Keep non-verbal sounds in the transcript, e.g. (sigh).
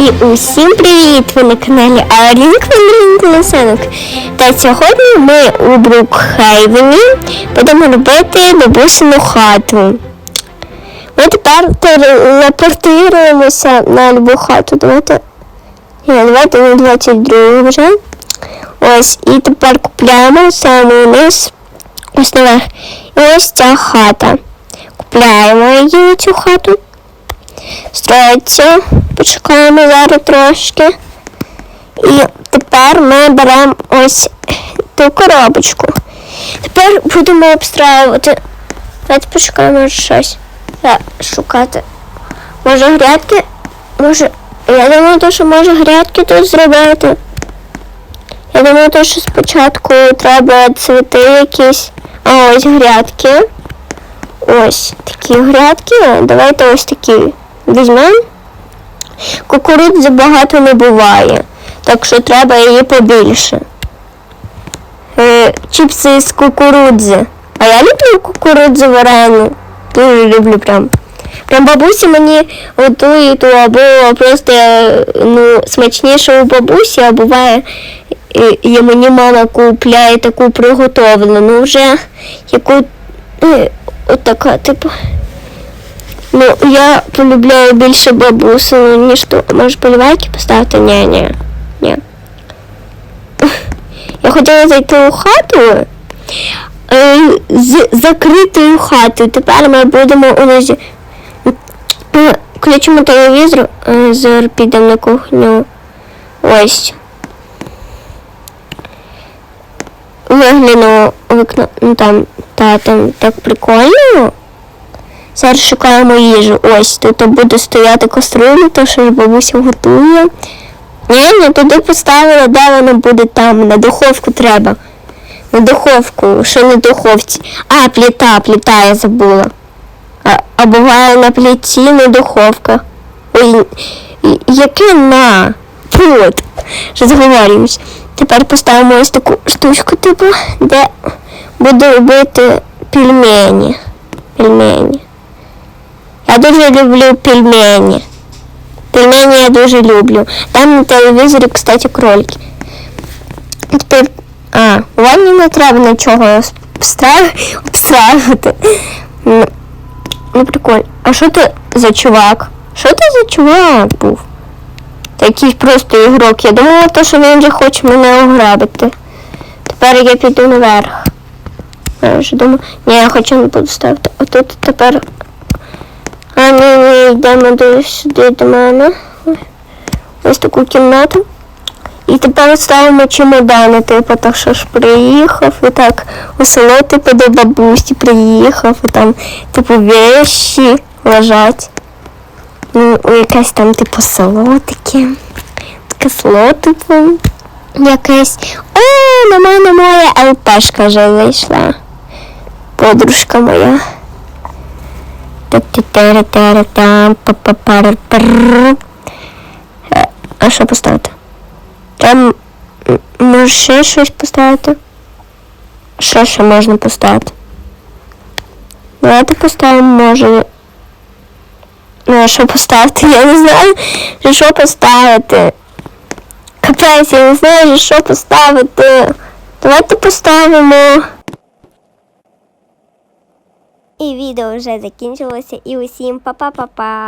І усім привіт! Ви на каналі Арінк Колосенок. Та сьогодні ми у Брукхейвені будемо робити бабусину хату. Ми тепер телепортуємося на любу хату. Давайте. Ні, давайте на 22 вже. Ось, і тепер купляємо саме вниз. Ось наверх. І ось ця хата. Купляємо її цю хату. Строїться. Почекаємо зараз трошки. І тепер ми беремо ось ту коробочку. Тепер будемо обстраювати. Давайте почекаємо щось. Е, Шукати. Може грядки? Може. Я думаю, то, що може грядки тут зробити. Я думаю, то, що спочатку треба цвіти якісь. А ось грядки. Ось такі грядки. Давайте ось такі візьмемо. Кукурудзи багато не буває, так що треба її побільше. Е, чіпси з кукурудзи. А я люблю кукурудзу варену. Дуже люблю прям. Прям бабусі мені готують або просто ну, смачніше у бабусі, а буває і, мені мама купляє таку приготовлену вже, яку е, отака, типу. Ну, я полюбляю більше бабусину, ніж ту. Може полівайки поставити? Ні, ні. (laughs) Ні. Я хотіла зайти у хату е, з закритою хатою. Тепер ми будемо у нас. Е, Включимо телевізор, е, зараз підемо на кухню. Ось. Вигляну вікно. Ну там, та, там так прикольно. Зараз шукаємо їжу. Ось тут буде стояти каструля, то що бабуся готує. Ні, не туди поставила, де вона буде там, на духовку треба. На духовку, що на духовці. А, плита, плита я забула. А, а буває на плиті, на духовка. Ой, яке на? Тут. Що зговорюємось. Тепер поставимо ось таку штучку, типу, де буде робити пельмені. Пельмені. Я дуже люблю пельмені. Пельмені я дуже люблю. Там на телевізорі, кстати, кролики. Тепер, а, ванні не треба нічого обстра- обстраювати. Ну, ну прикольно. А що ти за чувак? Що ти за чувак був? Та якийсь просто ігрок. Я думала, то, що він вже хоче мене ограбити. Тепер я піду наверх. Я вже думаю, ні, я хочу не буду ставити. А тут тепер ні, йдемо до сюди до мене. Ось таку кімнату. І тепер ставимо чемодани, типу, так що ж приїхав і так у село, типу, до бабусі приїхав, і там, типу, вещі лежать. Ну, якесь там, типу, село таке. Таке село, типу, якесь. О, на мене моя ЛПшка вже вийшла. Подружка моя. А що поставити? Там може ще щось поставити? Що ще можна поставити? Давайте поставимо, може. Ну, а що поставити? Я не знаю, що поставити. Капець, я не знаю, що поставити. Давайте поставимо. І відео вже закінчилося. І усім па-па-па-па.